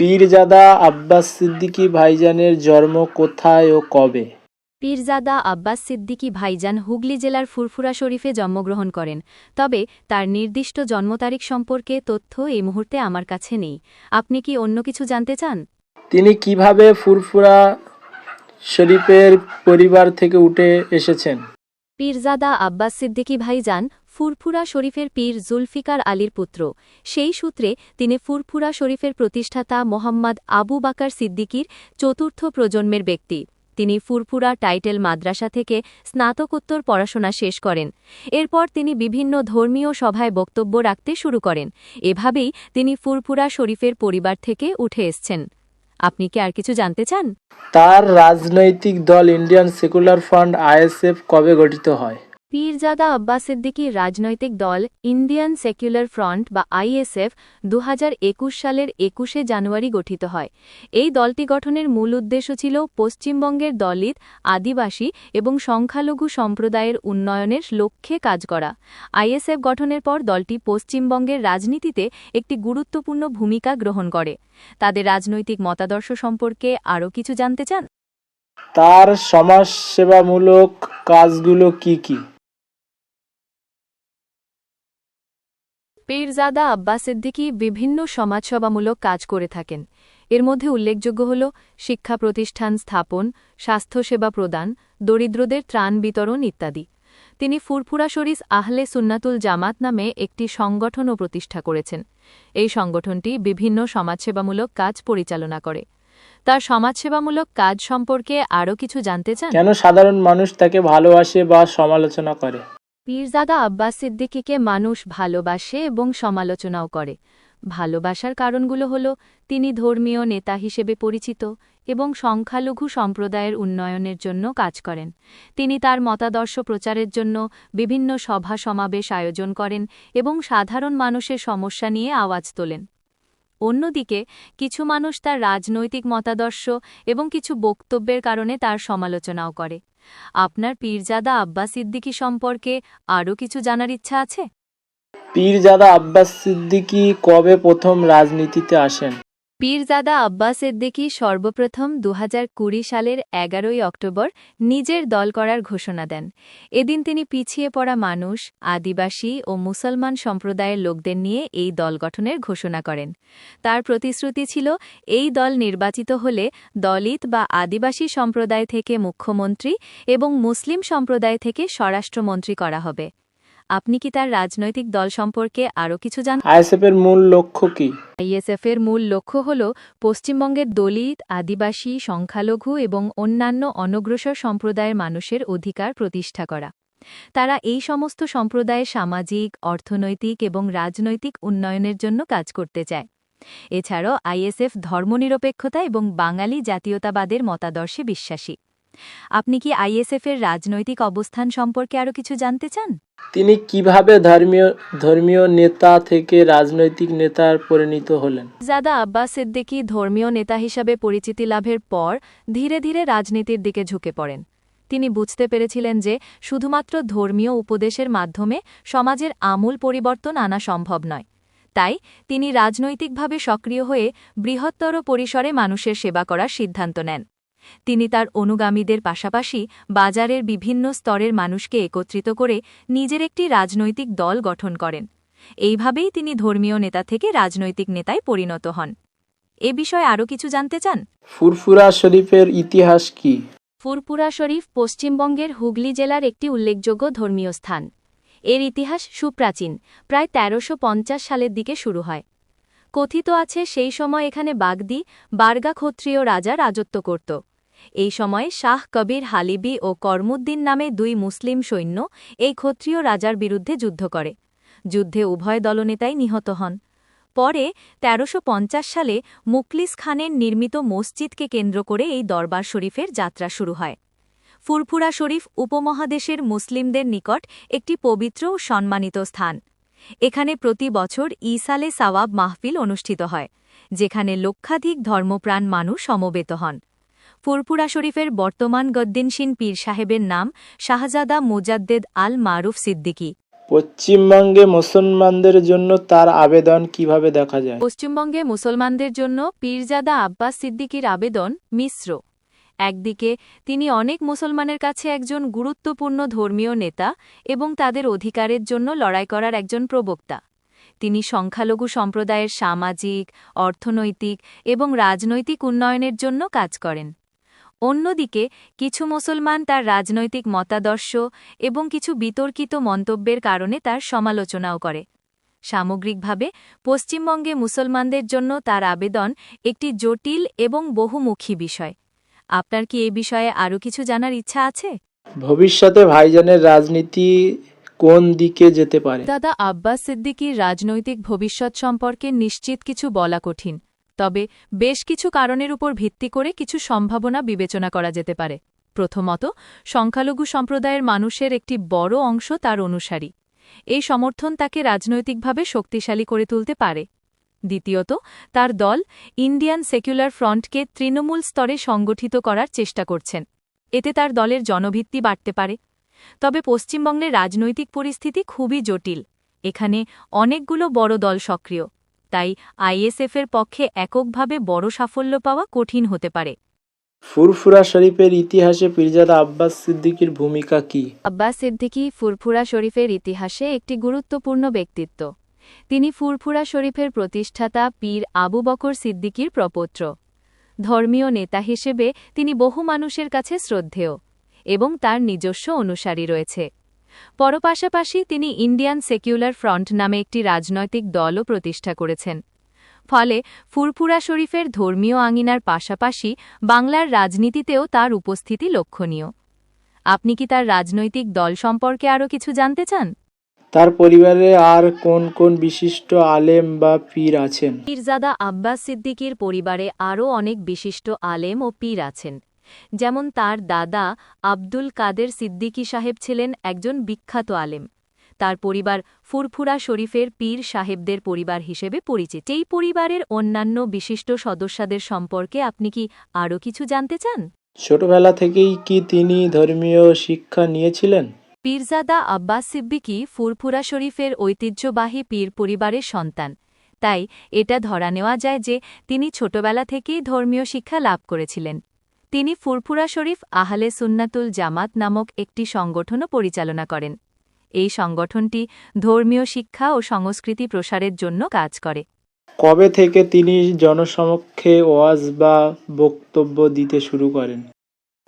পীরজাদা আব্বাস সিদ্দিকী ভাইজানের জন্ম কোথায় ও কবে? পীরজাদা আব্বাস সিদ্দিকী ভাইজান হুগলি জেলার ফুরফুরা শরীফে জন্মগ্রহণ করেন। তবে তার নির্দিষ্ট জন্ম তারিখ সম্পর্কে তথ্য এই মুহূর্তে আমার কাছে নেই। আপনি কি অন্য কিছু জানতে চান? তিনি কীভাবে ফুরফুরা শরীফের পরিবার থেকে উঠে এসেছেন? পীরজাদা আব্বাস সিদ্দিকী ভাইজান ফুরফুরা শরীফের পীর জুলফিকার আলীর পুত্র। সেই সূত্রে তিনি ফুরফুরা শরীফের প্রতিষ্ঠাতা মোহাম্মদ আবু বাকার সিদ্দিকীর চতুর্থ প্রজন্মের ব্যক্তি। তিনি ফুরফুরা টাইটেল মাদ্রাসা থেকে স্নাতকোত্তর পড়াশোনা শেষ করেন। এরপর তিনি বিভিন্ন ধর্মীয় সভায় বক্তব্য রাখতে শুরু করেন। এভাবেই তিনি ফুরফুরা শরীফের পরিবার থেকে উঠে এসছেন। আপনি কি আর কিছু জানতে চান? তার রাজনৈতিক দল ইন্ডিয়ান সেকুলার ফান্ড আইএসএফ কবে গঠিত হয়? পীরজাদা আব্বাস সিদ্দিকীর রাজনৈতিক দল ইন্ডিয়ান সেকুলার ফ্রন্ট বা আইএসএফ দু হাজার একুশ সালের একুশে জানুয়ারি গঠিত হয়। এই দলটি গঠনের মূল উদ্দেশ্য ছিল পশ্চিমবঙ্গের দলিত, আদিবাসী এবং সংখ্যালঘু সম্প্রদায়ের উন্নয়নের লক্ষ্যে কাজ করা। আইএসএফ গঠনের পর দলটি পশ্চিমবঙ্গের রাজনীতিতে একটি গুরুত্বপূর্ণ ভূমিকা গ্রহণ করে। তাদের রাজনৈতিক মতাদর্শ সম্পর্কে আরও কিছু জানতে চান? তার সমাজসেবামূলক কাজগুলো কি কি? পীরজাদা আব্বাস সিদ্দিকী বিভিন্ন সমাজসেবামূলক কাজ করে থাকেন। এর মধ্যে উল্লেখযোগ্য হল শিক্ষা প্রতিষ্ঠান স্থাপন, স্বাস্থ্যসেবা প্রদান, দরিদ্রদের ত্রাণ বিতরণ ইত্যাদি। তিনি ফুরফুরা শরীস আহলে সুন্নাতুল জামাত নামে একটি সংগঠনও প্রতিষ্ঠা করেছেন। এই সংগঠনটি বিভিন্ন সমাজসেবামূলক কাজ পরিচালনা করে। তার সমাজসেবামূলক কাজ সম্পর্কে আরও কিছু জানতে চান? কেন সাধারণ মানুষ তাকে ভালোবাসে বা সমালোচনা করে? পীরজাদা আব্বাস সিদ্দিকীকে মানুষ ভালোবাসে এবং সমালোচনাও করে। ভালোবাসার কারণগুলো হল, তিনি ধর্মীয় নেতা হিসেবে পরিচিত এবং সংখ্যালঘু সম্প্রদায়ের উন্নয়নের জন্য কাজ করেন। তিনি তার মতাদর্শ প্রচারের জন্য বিভিন্ন সভা সমাবেশ আয়োজন করেন এবং সাধারণ মানুষের সমস্যা নিয়ে আওয়াজ তোলেন। অন্যদিকে, কিছু মানুষ তার রাজনৈতিক মতাদর্শ এবং কিছু বক্তব্যের কারণে তার সমালোচনাও করে। আপনার পীরজাদা আব্বাস সিদ্দিকী সম্পর্কে আরও কিছু জানার ইচ্ছা আছে? পীরজাদা আব্বাস সিদ্দিকী কবে প্রথম রাজনীতিতে আসেন? পীরজাদা আব্বাস সিদ্দিকী সর্বপ্রথম দু হাজার কুড়ি সালের এগারোই অক্টোবর নিজের দল করার ঘোষণা দেন। এদিন তিনি পিছিয়ে পড়া মানুষ, আদিবাসী ও মুসলমান সম্প্রদায়ের লোকদের নিয়ে এই দল গঠনের ঘোষণা করেন। তার প্রতিশ্রুতি ছিল, এই দল নির্বাচিত হলে দলিত বা আদিবাসী সম্প্রদায় থেকে মুখ্যমন্ত্রী এবং মুসলিম সম্প্রদায় থেকে স্বরাষ্ট্রমন্ত্রী করা হবে। আপনি কি তার রাজনৈতিক দল সম্পর্কে আরও কিছু জান আইএসএফ এর মূল লক্ষ্য কি? আইএসএফের মূল লক্ষ্য হল পশ্চিমবঙ্গের দলিত আদিবাসী সংখ্যালঘু এবং অন্যান্য অনগ্রসর সম্প্রদায়ের মানুষের অধিকার প্রতিষ্ঠা করা। তারা এই সমস্ত সম্প্রদায়ের সামাজিক অর্থনৈতিক এবং রাজনৈতিক উন্নয়নের জন্য কাজ করতে চায়। এছাড়াও আইএসএফ ধর্মনিরপেক্ষতা এবং বাঙালি জাতীয়তাবাদের মতাদর্শে বিশ্বাসী। আপনি কি আইএসএফের রাজনৈতিক অবস্থান সম্পর্কে আরও কিছু জানতে চান? তিনি কীভাবে ধর্মীয় ধর্মীয় নেতা থেকে রাজনৈতিক নেতার পরিণত হলেন? জাদা আব্বাস সিদ্দিকী ধর্মীয় নেতা হিসাবে পরিচিতি লাভের পর ধীরে ধীরে রাজনীতির দিকে ঝুঁকে পড়েন। তিনি বুঝতে পেরেছিলেন যে শুধুমাত্র ধর্মীয় উপদেশের মাধ্যমে সমাজের আমূল পরিবর্তন আনা সম্ভব নয়। তাই তিনি রাজনৈতিকভাবে সক্রিয় হয়ে বৃহত্তর পরিসরে মানুষের সেবা করার সিদ্ধান্ত নেন। তিনি তার অনুগামীদের পাশাপাশি বাজারের বিভিন্ন স্তরের মানুষকে একত্রিত করে নিজের একটি রাজনৈতিক দল গঠন করেন। এইভাবেই তিনি ধর্মীয় নেতা থেকে রাজনৈতিক নেতায় পরিণত হন। এ বিষয়ে আরও কিছু জানতে চান? ফুরফুরা শরীফের ইতিহাস কি? ফুরপুরা শরীফ পশ্চিমবঙ্গের হুগলি জেলার একটি উল্লেখযোগ্য ধর্মীয় স্থান। এর ইতিহাস সুপ্রাচীন প্রায় তেরোশো সালের দিকে শুরু হয়। কথিত আছে সেই সময় এখানে বাগদি বার্গা ক্ষত্রিয় রাজা রাজত্ব করত। এই সময়ে শাহ কবির হালিবি ও কর্মুদ্দিন নামে দুই মুসলিম সৈন্য এই ক্ষত্রিয় রাজার বিরুদ্ধে যুদ্ধ করে। যুদ্ধে উভয় দলনেতাই নিহত হন। পরে তেরোশো সালে মুকলিস খানের নির্মিত মসজিদকে কেন্দ্র করে এই দরবার শরীফের যাত্রা শুরু হয়। ফুরফুরা শরীফ উপমহাদেশের মুসলিমদের নিকট একটি পবিত্র ও সম্মানিত স্থান। এখানে প্রতি বছর ইসালে সাওয়াব মাহফিল অনুষ্ঠিত হয়, যেখানে লক্ষাধিক ধর্মপ্রাণ মানুষ সমবেত হন। ফুরপুরা শরীফের বর্তমান গদ্দিনসীন পীর সাহেবের নাম শাহজাদা মোজাদ্দেদ আল মারুফ সিদ্দিকী। পশ্চিমবঙ্গে মুসলমানদের জন্য তার আবেদন কীভাবে দেখা যায়? পশ্চিমবঙ্গে মুসলমানদের জন্য পীরজাদা আব্বাস সিদ্দিকীর আবেদন মিশ্র। একদিকে তিনি অনেক মুসলমানের কাছে একজন গুরুত্বপূর্ণ ধর্মীয় নেতা এবং তাদের অধিকারের জন্য লড়াই করার একজন প্রবক্তা। তিনি সংখ্যালঘু সম্প্রদায়ের সামাজিক অর্থনৈতিক এবং রাজনৈতিক উন্নয়নের জন্য কাজ করেন। অন্যদিকে কিছু মুসলমান তার রাজনৈতিক মতাদর্শ এবং কিছু বিতর্কিত মন্তব্যের কারণে তার সমালোচনাও করে। সামগ্রিকভাবে পশ্চিমবঙ্গে মুসলমানদের জন্য তার আবেদন একটি জটিল এবং বহুমুখী বিষয়। আপনার কি এ বিষয়ে আরও কিছু জানার ইচ্ছা আছে? ভবিষ্যতে ভাইজানের রাজনীতি কোন দিকে যেতে পারে? দাদা আব্বাস সিদ্দিকীর রাজনৈতিক ভবিষ্যৎ সম্পর্কে নিশ্চিত কিছু বলা কঠিন। তবে বেশ কিছু কারণের উপর ভিত্তি করে কিছু সম্ভাবনা বিবেচনা করা যেতে পারে। প্রথমত, সংখ্যালঘু সম্প্রদায়ের মানুষের একটি বড় অংশ তার অনুসারী। এই সমর্থন তাকে রাজনৈতিকভাবে শক্তিশালী করে তুলতে পারে। দ্বিতীয়ত, তার দল ইন্ডিয়ান সেকুলার ফ্রন্টকে তৃণমূল স্তরে সংগঠিত করার চেষ্টা করছেন। এতে তার দলের জনভিত্তি বাড়তে পারে। তবে পশ্চিমবঙ্গের রাজনৈতিক পরিস্থিতি খুবই জটিল। এখানে অনেকগুলো বড় দল সক্রিয়। তাই আইএসএফের পক্ষে এককভাবে বড় সাফল্য পাওয়া কঠিন হতে পারে। ফুরফুরা শরীফের ইতিহাসে পীরজাদা আব্বাস সিদ্দিকীর ভূমিকা কি? আব্বাস সিদ্দিকী ফুরফুরা শরীফের ইতিহাসে একটি গুরুত্বপূর্ণ ব্যক্তিত্ব। তিনি ফুরফুরা শরীফের প্রতিষ্ঠাতা পীর আবু বকর সিদ্দিকীর প্রপত্র। ধর্মীয় নেতা হিসেবে তিনি বহু মানুষের কাছে শ্রদ্ধেয় এবং তার নিজস্ব অনুসারী রয়েছে। পর পাশাপাশি তিনি ইন্ডিয়ান সেকুলার ফ্রন্ট নামে একটি রাজনৈতিক দলও প্রতিষ্ঠা করেছেন। ফলে ফুরফুরা শরীফের ধর্মীয় আঙিনার পাশাপাশি বাংলার রাজনীতিতেও তার উপস্থিতি লক্ষণীয়। আপনি কি তার রাজনৈতিক দল সম্পর্কে আরও কিছু জানতে চান? তার পরিবারে আর কোন কোন বিশিষ্ট আলেম বা পীর আছেন? পীরজাদা আব্বাস সিদ্দিকীর পরিবারে আরও অনেক বিশিষ্ট আলেম ও পীর আছেন। যেমন তার দাদা আব্দুল কাদের সিদ্দিকী সাহেব ছিলেন একজন বিখ্যাত আলেম। তার পরিবার ফুরফুরা শরীফের পীর সাহেবদের পরিবার হিসেবে পরিচিত। এই পরিবারের অন্যান্য বিশিষ্ট সদস্যদের সম্পর্কে আপনি কি আরও কিছু জানতে চান? ছোটবেলা থেকেই কি তিনি ধর্মীয় শিক্ষা নিয়েছিলেন? পীরজাদা আব্বাস সিদ্দিকী ফুরফুরা শরীফের ঐতিহ্যবাহী পীর পরিবারের সন্তান। তাই এটা ধরা নেওয়া যায় যে তিনি ছোটবেলা থেকেই ধর্মীয় শিক্ষা লাভ করেছিলেন। তিনি ফুরফুরা শরীফ আহলে সুন্নাতুল জামাত নামক একটি সংগঠনও পরিচালনা করেন। এই সংগঠনটি ধর্মীয় শিক্ষা ও সংস্কৃতি প্রসারের জন্য কাজ করে। কবে থেকে তিনি জনসমক্ষে ওয়াজ বা বক্তব্য দিতে শুরু করেন?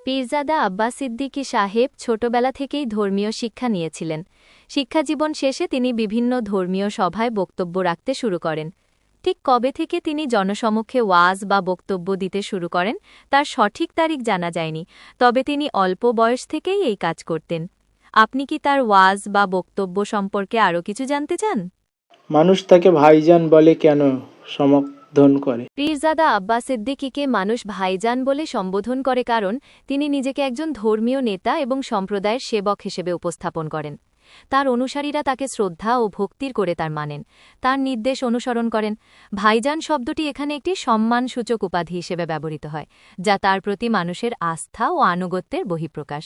পীরজাদা আব্বাস সিদ্দিকী সাহেব ছোটবেলা থেকেই ধর্মীয় শিক্ষা নিয়েছিলেন। শিক্ষাজীবন শেষে তিনি বিভিন্ন ধর্মীয় সভায় বক্তব্য রাখতে শুরু করেন। ঠিক কবে থেকে তিনি জনসমক্ষে ওয়াজ বা বক্তব্য দিতে শুরু করেন তার সঠিক তারিখ জানা যায়নি তবে তিনি অল্প বয়স থেকেই এই কাজ করতেন। আপনি কি তার ওয়াজ বা বক্তব্য সম্পর্কে আরও কিছু জানতে চান? মানুষ তাকে ভাইজান বলে কেন সমর্থন করে? পীরজাদা আব্বাস সিদ্দিকীকে মানুষ ভাইজান বলে সম্বোধন করে কারণ তিনি নিজেকে একজন ধর্মীয় নেতা এবং সম্প্রদায়ের সেবক হিসেবে উপস্থাপন করেন। তার অনুসারীরা তাকে শ্রদ্ধা ও ভক্তির করে তার মানেন। তার নির্দেশ অনুসরণ করেন। ভাইজান শব্দটি এখানে একটি সম্মানসূচক উপাধি হিসেবে ব্যবহৃত হয়, যা তার প্রতি মানুষের আস্থা ও আনুগত্যের বহিঃপ্রকাশ।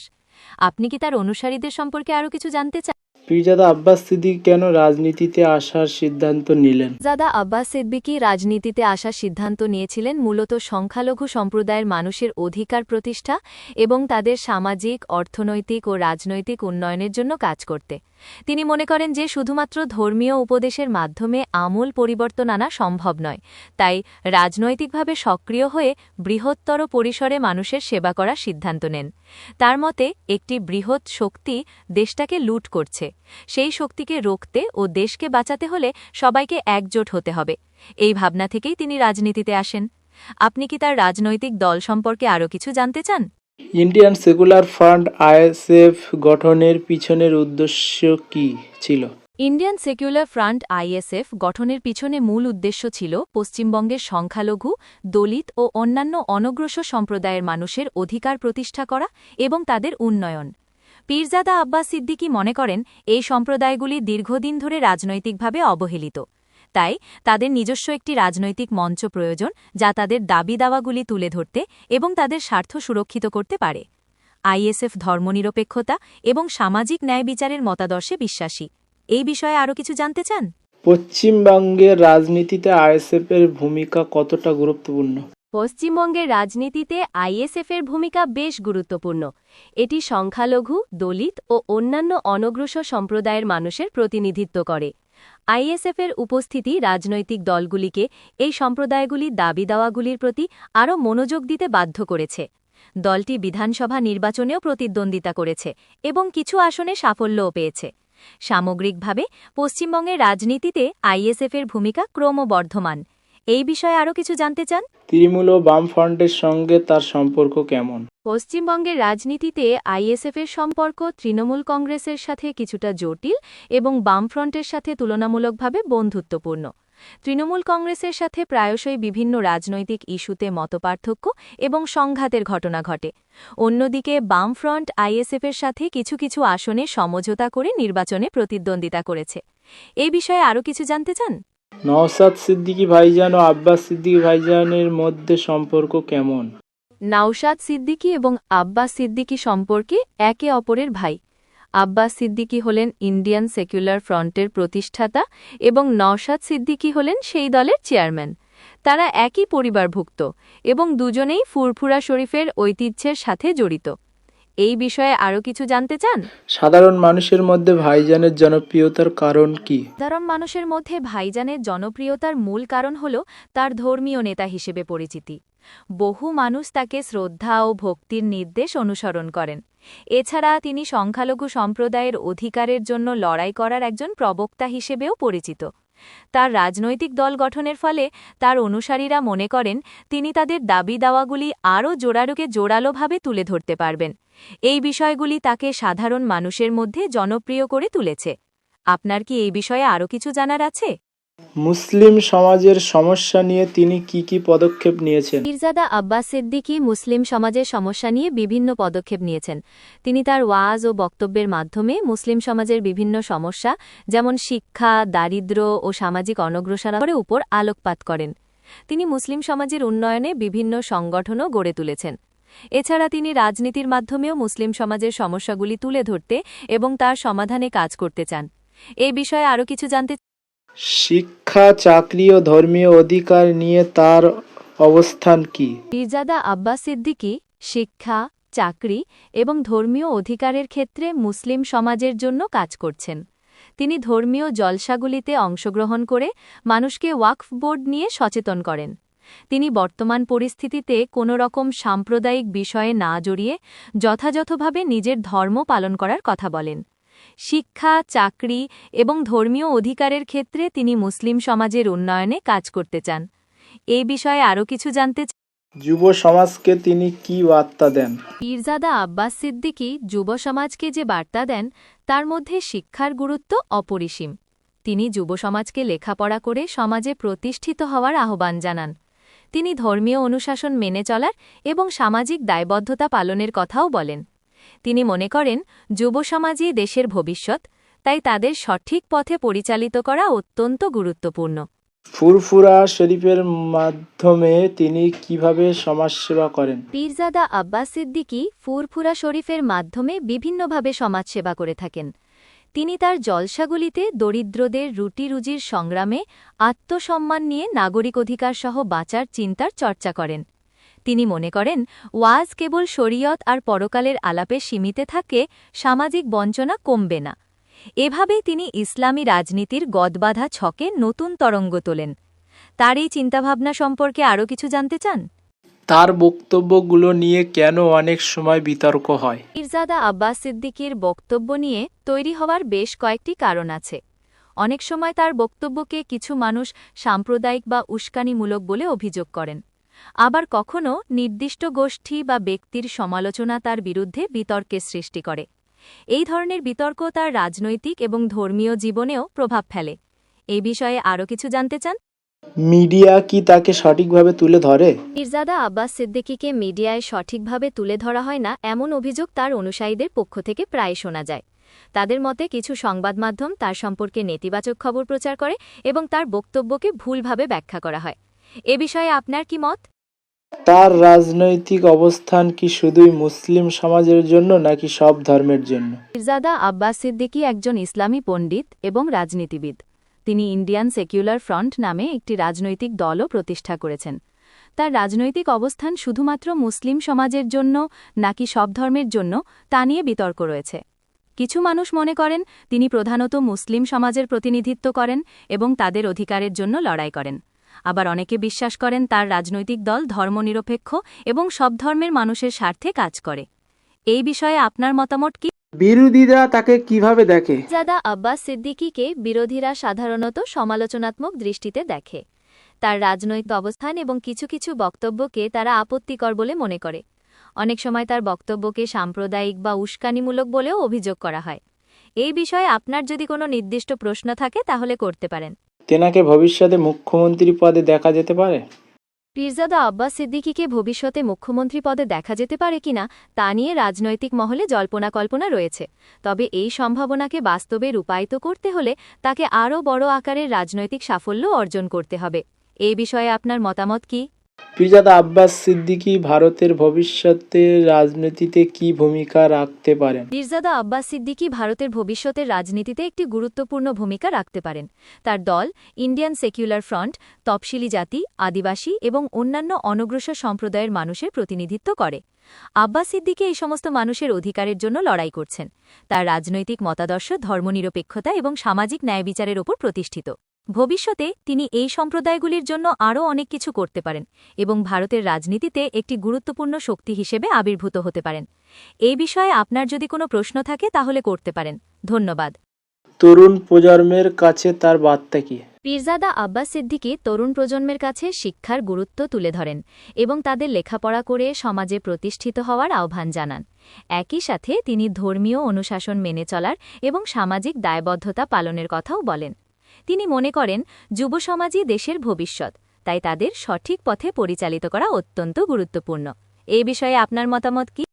আপনি কি তার অনুসারীদের সম্পর্কে আরও কিছু জানতে চান? পীরজাদা আব্বাস সিদ্দিক কেন রাজনীতিতে আসার সিদ্ধান্ত নিলেন? জাদা আব্বাস সিদ্দিকী রাজনীতিতে আসার সিদ্ধান্ত নিয়েছিলেন মূলত সংখ্যালঘু সম্প্রদায়ের মানুষের অধিকার প্রতিষ্ঠা এবং তাদের সামাজিক, অর্থনৈতিক ও রাজনৈতিক উন্নয়নের জন্য কাজ করতে। তিনি মনে করেন যে শুধুমাত্র ধর্মীয় উপদেশের মাধ্যমে আমূল পরিবর্তন আনা সম্ভব নয়। তাই রাজনৈতিকভাবে সক্রিয় হয়ে বৃহত্তর পরিসরে মানুষের সেবা করার সিদ্ধান্ত নেন। তার মতে, একটি বৃহৎ শক্তি দেশটাকে লুট করছে। সেই শক্তিকে রোখতে ও দেশকে বাঁচাতে হলে সবাইকে একজোট হতে হবে। এই ভাবনা থেকেই তিনি রাজনীতিতে আসেন। আপনি কি তার রাজনৈতিক দল সম্পর্কে আরও কিছু জানতে চান? ইন্ডিয়ান সেকুলার ফ্রন্ট আইএসএফ গঠনের পিছনের উদ্দেশ্য কি ছিল? ইন্ডিয়ান সেকুলার ফ্রন্ট আইএসএফ গঠনের পিছনে মূল উদ্দেশ্য ছিল পশ্চিমবঙ্গের সংখ্যালঘু, দলিত ও অন্যান্য অনগ্রসর সম্প্রদায়ের মানুষের অধিকার প্রতিষ্ঠা করা এবং তাদের উন্নয়ন। পীরজাদা আব্বাস সিদ্দিকী মনে করেন, এই সম্প্রদায়গুলি দীর্ঘদিন ধরে রাজনৈতিকভাবে অবহেলিত। তাই তাদের নিজস্ব একটি রাজনৈতিক মঞ্চ প্রয়োজন যা তাদের দাবি দাওয়াগুলি তুলে ধরতে এবং তাদের স্বার্থ সুরক্ষিত করতে পারে। আইএসএফ ধর্মনিরপেক্ষতা এবং সামাজিক ন্যায় বিচারের মতাদর্শে বিশ্বাসী। এই বিষয়ে আরও কিছু জানতে চান? পশ্চিমবঙ্গের রাজনীতিতে আইএসএফ এর ভূমিকা কতটা গুরুত্বপূর্ণ? পশ্চিমবঙ্গের রাজনীতিতে আইএসএফের ভূমিকা বেশ গুরুত্বপূর্ণ। এটি সংখ্যালঘু দলিত ও অন্যান্য অনগ্রসর সম্প্রদায়ের মানুষের প্রতিনিধিত্ব করে। আইএসএফের উপস্থিতি রাজনৈতিক দলগুলিকে এই সম্প্রদায়গুলির দাবি দাওয়াগুলির প্রতি আরও মনোযোগ দিতে বাধ্য করেছে। দলটি বিধানসভা নির্বাচনেও প্রতিদ্বন্দ্বিতা করেছে এবং কিছু আসনে সাফল্যও পেয়েছে। সামগ্রিকভাবে, পশ্চিমবঙ্গের রাজনীতিতে আইএসএফের ভূমিকা ক্রমবর্ধমান। এই বিষয়ে আরও কিছু জানতে চান? তৃণমূল ও বামফ্রন্টের সঙ্গে তার সম্পর্ক কেমন? পশ্চিমবঙ্গের রাজনীতিতে আইএসএফের সম্পর্ক তৃণমূল কংগ্রেসের সাথে কিছুটা জটিল এবং বামফ্রন্টের সাথে তুলনামূলকভাবে বন্ধুত্বপূর্ণ। তৃণমূল কংগ্রেসের সাথে প্রায়শই বিভিন্ন রাজনৈতিক ইস্যুতে মতপার্থক্য এবং সংঘাতের ঘটনা ঘটে। অন্যদিকে বামফ্রন্ট আইএসএফের সাথে কিছু কিছু আসনে সমঝোতা করে নির্বাচনে প্রতিদ্বন্দ্বিতা করেছে। এই বিষয়ে আরও কিছু জানতে চান? নওসাদ সিদ্দিকী ভাইজান ও আব্বাস সিদ্দিকী ভাইজানের মধ্যে সম্পর্ক কেমন? নাওশাদ সিদ্দিকী এবং আব্বাস সিদ্দিকী সম্পর্কে একে অপরের ভাই। আব্বাস সিদ্দিকী হলেন ইন্ডিয়ান সেকুলার ফ্রন্টের প্রতিষ্ঠাতা এবং নওশাদ সিদ্দিকী হলেন সেই দলের চেয়ারম্যান। তারা একই পরিবারভুক্ত এবং দুজনেই ফুরফুরা শরীফের ঐতিহ্যের সাথে জড়িত। এই বিষয়ে আরও কিছু জানতে চান? সাধারণ মানুষের মধ্যে ভাইজানের জনপ্রিয়তার কারণ কি? সাধারণ মানুষের মধ্যে ভাইজানের জনপ্রিয়তার মূল কারণ হল তার ধর্মীয় নেতা হিসেবে পরিচিতি। বহু মানুষ তাকে শ্রদ্ধা ও ভক্তির নির্দেশ অনুসরণ করেন। এছাড়া তিনি সংখ্যালঘু সম্প্রদায়ের অধিকারের জন্য লড়াই করার একজন প্রবক্তা হিসেবেও পরিচিত। তার রাজনৈতিক দল গঠনের ফলে তার অনুসারীরা মনে করেন তিনি তাদের দাবি দাওয়াগুলি আরও জোরালোকে জোরালোভাবে তুলে ধরতে পারবেন। এই বিষয়গুলি তাকে সাধারণ মানুষের মধ্যে জনপ্রিয় করে তুলেছে। আপনার কি এই বিষয়ে আরও কিছু জানার আছে? মুসলিম সমাজের সমস্যা নিয়ে তিনি কি কি পদক্ষেপ নিয়েছেন? পীরজাদা আব্বাস সিদ্দিকী মুসলিম সমাজের সমস্যা নিয়ে বিভিন্ন পদক্ষেপ নিয়েছেন। তিনি তার ওয়াজ ও বক্তব্যের মাধ্যমে মুসলিম সমাজের বিভিন্ন সমস্যা, যেমন শিক্ষা দারিদ্র্য ও সামাজিক অনগ্রসরের উপর আলোকপাত করেন। তিনি মুসলিম সমাজের উন্নয়নে বিভিন্ন সংগঠনও গড়ে তুলেছেন। এছাড়া তিনি রাজনীতির মাধ্যমেও মুসলিম সমাজের সমস্যাগুলি তুলে ধরতে এবং তার সমাধানে কাজ করতে চান। এই বিষয়ে আরও কিছু জানতে শিক্ষা, চাকরি ও ধর্মীয় অধিকার নিয়ে তার অবস্থান কি? পীরজাদা আব্বাস সিদ্দিকী, শিক্ষা, চাকরি এবং ধর্মীয় অধিকারের ক্ষেত্রে মুসলিম সমাজের জন্য কাজ করছেন। তিনি ধর্মীয় জলসাগুলিতে অংশগ্রহণ করে মানুষকে ওয়াকফ বোর্ড নিয়ে সচেতন করেন। তিনি বর্তমান পরিস্থিতিতে কোনো রকম সাম্প্রদায়িক বিষয়ে না জড়িয়ে যথাযথভাবে নিজের ধর্ম পালন করার কথা বলেন। শিক্ষা চাকরি এবং ধর্মীয় অধিকারের ক্ষেত্রে তিনি মুসলিম সমাজের উন্নয়নে কাজ করতে চান। এই বিষয়ে আরও কিছু জানতে যুব সমাজকে তিনি কি বার্তা দেন? পীরজাদা আব্বাস সিদ্দিকী যুব সমাজকে যে বার্তা দেন তার মধ্যে শিক্ষার গুরুত্ব অপরিসীম। তিনি যুব সমাজকে লেখাপড়া করে সমাজে প্রতিষ্ঠিত হওয়ার আহ্বান জানান। তিনি ধর্মীয় অনুশাসন মেনে চলার এবং সামাজিক দায়বদ্ধতা পালনের কথাও বলেন। তিনি মনে করেন যুব সমাজই দেশের ভবিষ্যৎ তাই তাদের সঠিক পথে পরিচালিত করা অত্যন্ত গুরুত্বপূর্ণ। ফুরফুরা শরীফের মাধ্যমে তিনি কীভাবে সমাজসেবা করেন? পীরজাদা আব্বাস সিদ্দিকী ফুরফুরা শরীফের মাধ্যমে বিভিন্নভাবে সমাজসেবা করে থাকেন। তিনি তার জলসাগুলিতে দরিদ্রদের রুটি রুজির সংগ্রামে আত্মসম্মান নিয়ে নাগরিক অধিকার সহ বাঁচার চিন্তার চর্চা করেন। তিনি মনে করেন ওয়াজ কেবল শরীয়ত আর পরকালের আলাপে সীমিত থাকে সামাজিক বঞ্চনা কমবে না। এভাবেই তিনি ইসলামী রাজনীতির গদবাধা ছকে নতুন তরঙ্গ তোলেন। তার এই চিন্তাভাবনা সম্পর্কে আরও কিছু জানতে চান? তার বক্তব্যগুলো নিয়ে কেন অনেক সময় বিতর্ক হয়। মির্জাদা আব্বাস সিদ্দিকীর বক্তব্য নিয়ে তৈরি হওয়ার বেশ কয়েকটি কারণ আছে। অনেক সময় তার বক্তব্যকে কিছু মানুষ সাম্প্রদায়িক বা উস্কানিমূলক বলে অভিযোগ করেন। আবার কখনো নির্দিষ্ট গোষ্ঠী বা ব্যক্তির সমালোচনা তার বিরুদ্ধে বিতর্কের সৃষ্টি করে। এই ধরনের বিতর্ক তার রাজনৈতিক এবং ধর্মীয় জীবনেও প্রভাব ফেলে। এই বিষয়ে আরও কিছু জানতে চান? মিডিয়া কি তাকে সঠিকভাবে তুলে ধরে? মির্জাদা আব্বাস সিদ্দিকীকে মিডিয়ায় সঠিকভাবে তুলে ধরা হয় না এমন অভিযোগ তার অনুসারীদের পক্ষ থেকে প্রায় শোনা যায়। তাদের মতে কিছু সংবাদ মাধ্যম তার সম্পর্কে নেতিবাচক খবর প্রচার করে এবং তার বক্তব্যকে ভুলভাবে ব্যাখ্যা করা হয়। এ বিষয়ে আপনার কি মত? তার রাজনৈতিক অবস্থান কি শুধুই মুসলিম সমাজের জন্য নাকি সব ধর্মের জন্য? মির্জাদা আব্বাস সিদ্দিকী একজন ইসলামী পণ্ডিত এবং রাজনীতিবিদ। তিনি ইন্ডিয়ান সেকুলার ফ্রন্ট নামে একটি রাজনৈতিক দলও প্রতিষ্ঠা করেছেন। তার রাজনৈতিক অবস্থান শুধুমাত্র মুসলিম সমাজের জন্য নাকি সব ধর্মের জন্য তা নিয়ে বিতর্ক রয়েছে। কিছু মানুষ মনে করেন তিনি প্রধানত মুসলিম সমাজের প্রতিনিধিত্ব করেন এবং তাদের অধিকারের জন্য লড়াই করেন। আবার অনেকে বিশ্বাস করেন তার রাজনৈতিক দল ধর্মনিরপেক্ষ এবং সব ধর্মের মানুষের স্বার্থে কাজ করে। এই বিষয়ে আপনার মতামত কি? বিরোধীরা তাকে কীভাবে দেখে? জাদা আব্বাস সিদ্দিকীকে বিরোধীরা সাধারণত সমালোচনাত্মক দৃষ্টিতে দেখে। তার রাজনৈতিক অবস্থান এবং কিছু কিছু বক্তব্যকে তারা আপত্তিকর বলে মনে করে। অনেক সময় তার বক্তব্যকে সাম্প্রদায়িক বা উস্কানিমূলক বলেও অভিযোগ করা হয়। এই বিষয়ে আপনার যদি কোনো নির্দিষ্ট প্রশ্ন থাকে তাহলে করতে পারেন। তেনাকে ভবিষ্যতে মুখ্যমন্ত্রী পদে দেখা যেতে পারে? পীরজাদা আব্বাস সিদ্দিকিকে ভবিষ্যতে মুখ্যমন্ত্রী পদে দেখা যেতে পারে কিনা তা নিয়ে রাজনৈতিক মহলে জল্পনা কল্পনা রয়েছে। তবে এই সম্ভাবনাকে বাস্তবে রূপায়িত করতে হলে তাকে আরও বড় আকারের রাজনৈতিক সাফল্য অর্জন করতে হবে। এ বিষয়ে আপনার মতামত কি? পিরজাদা আব্বাস সিদ্দিকী ভারতের ভবিষ্যতে রাজনীতিতে কি ভূমিকা রাখতে পারেন? পীরজাদা আব্বাস সিদ্দিকী ভারতের ভবিষ্যতের রাজনীতিতে একটি গুরুত্বপূর্ণ ভূমিকা রাখতে পারেন। তার দল, ইন্ডিয়ান সেকুলার ফ্রন্ট তপশিলি জাতি, আদিবাসী এবং অন্যান্য অনগ্রসর সম্প্রদায়ের মানুষের প্রতিনিধিত্ব করে। আব্বাস সিদ্দিকী এই সমস্ত মানুষের অধিকারের জন্য লড়াই করছেন। তার রাজনৈতিক মতাদর্শ ধর্মনিরপেক্ষতা এবং সামাজিক ন্যায় বিচারের ওপর প্রতিষ্ঠিত। ভবিষ্যতে তিনি এই সম্প্রদায়গুলির জন্য আরও অনেক কিছু করতে পারেন এবং ভারতের রাজনীতিতে একটি গুরুত্বপূর্ণ শক্তি হিসেবে আবির্ভূত হতে পারেন। এই বিষয়ে আপনার যদি কোনো প্রশ্ন থাকে তাহলে করতে পারেন। ধন্যবাদ। তরুণ প্রজন্মের কাছে তার বার্তা কি? পীরজাদা আব্বাস সিদ্দিকী তরুণ প্রজন্মের কাছে শিক্ষার গুরুত্ব তুলে ধরেন এবং তাদের লেখাপড়া করে সমাজে প্রতিষ্ঠিত হওয়ার আহ্বান জানান। একই সাথে তিনি ধর্মীয় অনুশাসন মেনে চলার এবং সামাজিক দায়বদ্ধতা পালনের কথাও বলেন। তিনি মনে করেন যুব সমাজই দেশের ভবিষ্যৎ তাই তাদের সঠিক পথে পরিচালিত করা অত্যন্ত গুরুত্বপূর্ণ। এ বিষয়ে আপনার মতামত কি?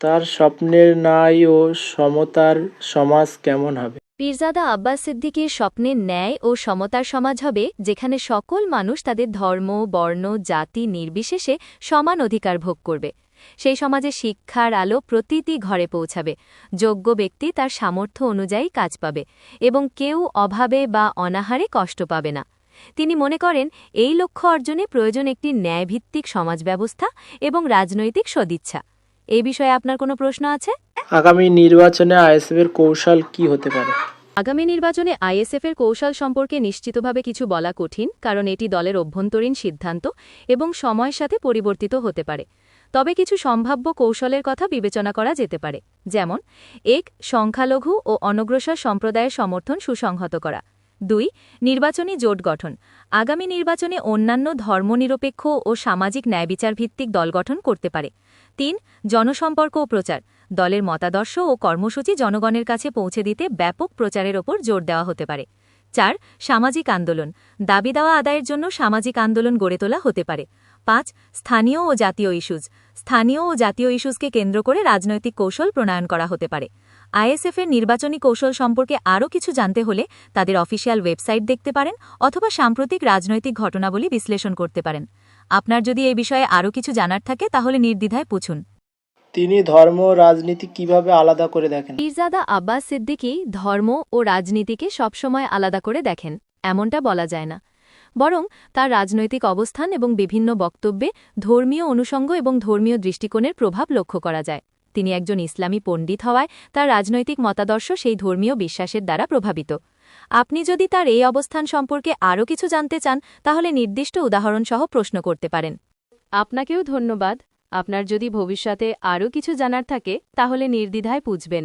তার স্বপ্নের ন্যায় ও সমতার সমাজ কেমন হবে? পীরজাদা আব্বাস সিদ্দিকীর স্বপ্নের ন্যায় ও সমতার সমাজ হবে যেখানে সকল মানুষ তাদের ধর্ম বর্ণ জাতি নির্বিশেষে সমান অধিকার ভোগ করবে। সেই সমাজে শিক্ষার আলো প্রতিটি ঘরে পৌঁছাবে। যোগ্য ব্যক্তি তার সামর্থ্য অনুযায়ী কাজ পাবে এবং কেউ অভাবে বা অনাহারে কষ্ট পাবে না। তিনি মনে করেন এই লক্ষ্য অর্জনে প্রয়োজন একটি ন্যায়ভিত্তিক সমাজ ব্যবস্থা এবং রাজনৈতিক সদিচ্ছা। এই বিষয়ে আপনার কোনো প্রশ্ন আছে? আগামী নির্বাচনে আইএসএফের কৌশল কি হতে পারে? আগামী নির্বাচনে আইএসএফের কৌশল সম্পর্কে নিশ্চিতভাবে কিছু বলা কঠিন কারণ এটি দলের অভ্যন্তরীণ সিদ্ধান্ত এবং সময়ের সাথে পরিবর্তিত হতে পারে। তবে কিছু সম্ভাব্য কৌশলের কথা বিবেচনা করা যেতে পারে, যেমন, এক, সংখ্যালঘু ও অনগ্রসর সম্প্রদায়ের সমর্থন সুসংহত করা। দুই, নির্বাচনী জোট গঠন। আগামী নির্বাচনে অন্যান্য ধর্মনিরপেক্ষ ও সামাজিক ন্যায়বিচার ভিত্তিক দল গঠন করতে পারে। তিন, জনসম্পর্ক ও প্রচার। দলের মতাদর্শ ও কর্মসূচি জনগণের কাছে পৌঁছে দিতে ব্যাপক প্রচারের ওপর জোর দেওয়া হতে পারে। চার, সামাজিক আন্দোলন। দাবি দেওয়া আদায়ের জন্য সামাজিক আন্দোলন গড়ে তোলা হতে পারে। পাঁচ, স্থানীয় ও জাতীয় ইস্যুজ স্থানীয় ও জাতীয় ইস্যুসকে কেন্দ্র করে রাজনৈতিক কৌশল প্রণয়ন করা হতে পারে। আইএসএফের নির্বাচনী কৌশল সম্পর্কে আরও কিছু জানতে হলে তাদের অফিসিয়াল ওয়েবসাইট দেখতে পারেন অথবা সাম্প্রতিক রাজনৈতিক ঘটনাবলী বিশ্লেষণ করতে পারেন। আপনার যদি এই বিষয়ে আরও কিছু জানার থাকে তাহলে নির্দ্বিধায় পুছুন। তিনি ধর্ম ও রাজনীতি কীভাবে আলাদা করে দেখেন? পীরজাদা আব্বাস সিদ্দিকী ধর্ম ও রাজনীতিকে সবসময় আলাদা করে দেখেন এমনটা বলা যায় না। বরং তার রাজনৈতিক অবস্থান এবং বিভিন্ন বক্তব্যে ধর্মীয় অনুষঙ্গ এবং ধর্মীয় দৃষ্টিকোণের প্রভাব লক্ষ্য করা যায়। তিনি একজন ইসলামী পণ্ডিত হওয়ায় তার রাজনৈতিক মতাদর্শ সেই ধর্মীয় বিশ্বাসের দ্বারা প্রভাবিত। আপনি যদি তার এই অবস্থান সম্পর্কে আরও কিছু জানতে চান, তাহলে নির্দিষ্ট উদাহরণসহ প্রশ্ন করতে পারেন। আপনাকেও ধন্যবাদ। আপনার যদি ভবিষ্যতে আরও কিছু জানার থাকে, তাহলে নির্দ্বিধায় পুছবেন